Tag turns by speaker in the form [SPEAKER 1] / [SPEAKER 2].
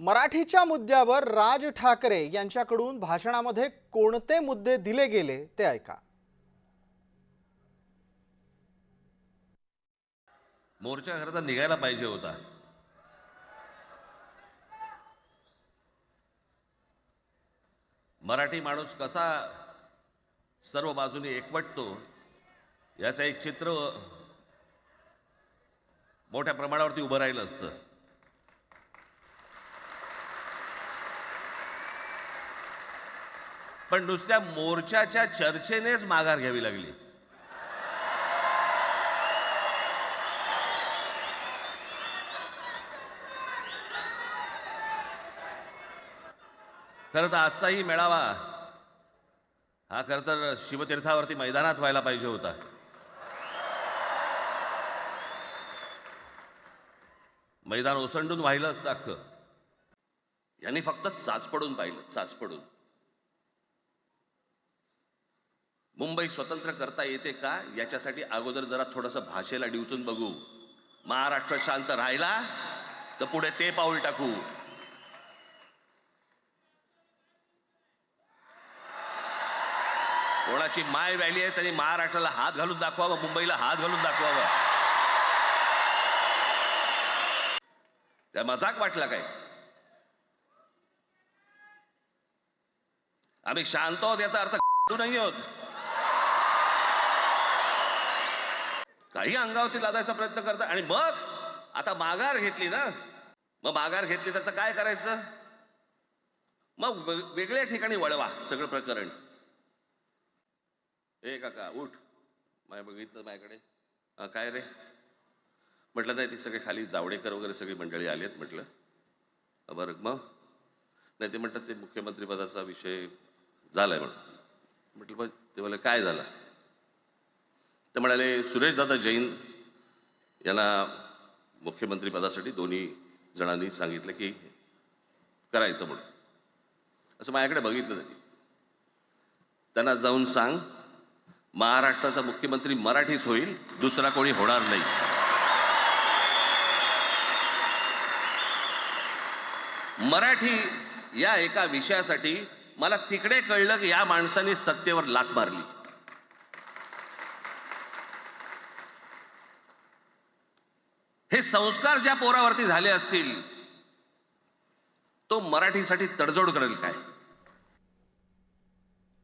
[SPEAKER 1] मराठीच्या मुद्द्यावर राज ठाकरे यांच्याकडून भाषणामध्ये कोणते मुद्दे दिले गेले ते ऐका.
[SPEAKER 2] मोर्चा खरं तर निघायला पाहिजे होता. मराठी माणूस कसा सर्व बाजूने एकवटतो याचं एक चित्र मोठ्या प्रमाणावरती उभं राहिलं असतं. पण नुसत्या मोर्चाच्या चर्चेनेच माघार घ्यावी लागली. खरं तर आजचाही मेळावा हा खरं तर शिवतीर्थावरती मैदानात व्हायला पाहिजे होता. मैदान ओसंडून वाहिलं असतं अख्खं. यांनी फक्त चाचपडून पाहिलं चाच पडून मुंबई स्वतंत्र करता येते का? याच्यासाठी अगोदर जरा थोडंसं भाषेला डिवचून बघू. महाराष्ट्र शांत राहिला तर पुढे ते पाऊल टाकू. कोणाची माय व्हॅली आहे त्यांनी महाराष्ट्राला हात घालून दाखवावं मुंबईला हात घालून दाखवावं. त्या मजाक वाटला काय? आम्ही शांत आहोत याचा अर्थ नाही होत. काही अंगावरती लादायचा प्रयत्न करता. आणि मग आता माघार घेतली ना? मग माघार घेतली त्याचं काय करायचं? मग वेगळ्या ठिकाणी वळवा सगळं प्रकरण. ए काका उठ. माय बघितलं माझ्याकडे. काय रे? म्हटलं नाही ते सगळे खाली जावडेकर वगैरे सगळी मंडळी आली म्हटलं. बरं मग? नाही ते म्हणतात ते मुख्यमंत्री पदाचा विषय झालाय म्हणून. म्हटलं मग ते मला काय झालं? ते म्हणाले सुरेशदादा जैन यांना मुख्यमंत्रीपदासाठी दोन्ही जणांनी सांगितलं की करायचं म्हणून. असं माझ्याकडे बघितलं त्यांनी. त्यांना जाऊन सांग महाराष्ट्राचा मुख्यमंत्री मराठीच होईल दुसरा कोणी होणार नाही. मराठी या एका विषयासाठी मला तिकडे कळलं की या माणसाने सत्तेवर लात मारली. हे संस्कार ज्या पोरावरती झाले असतील तो मराठीसाठी तडजोड करेल काय?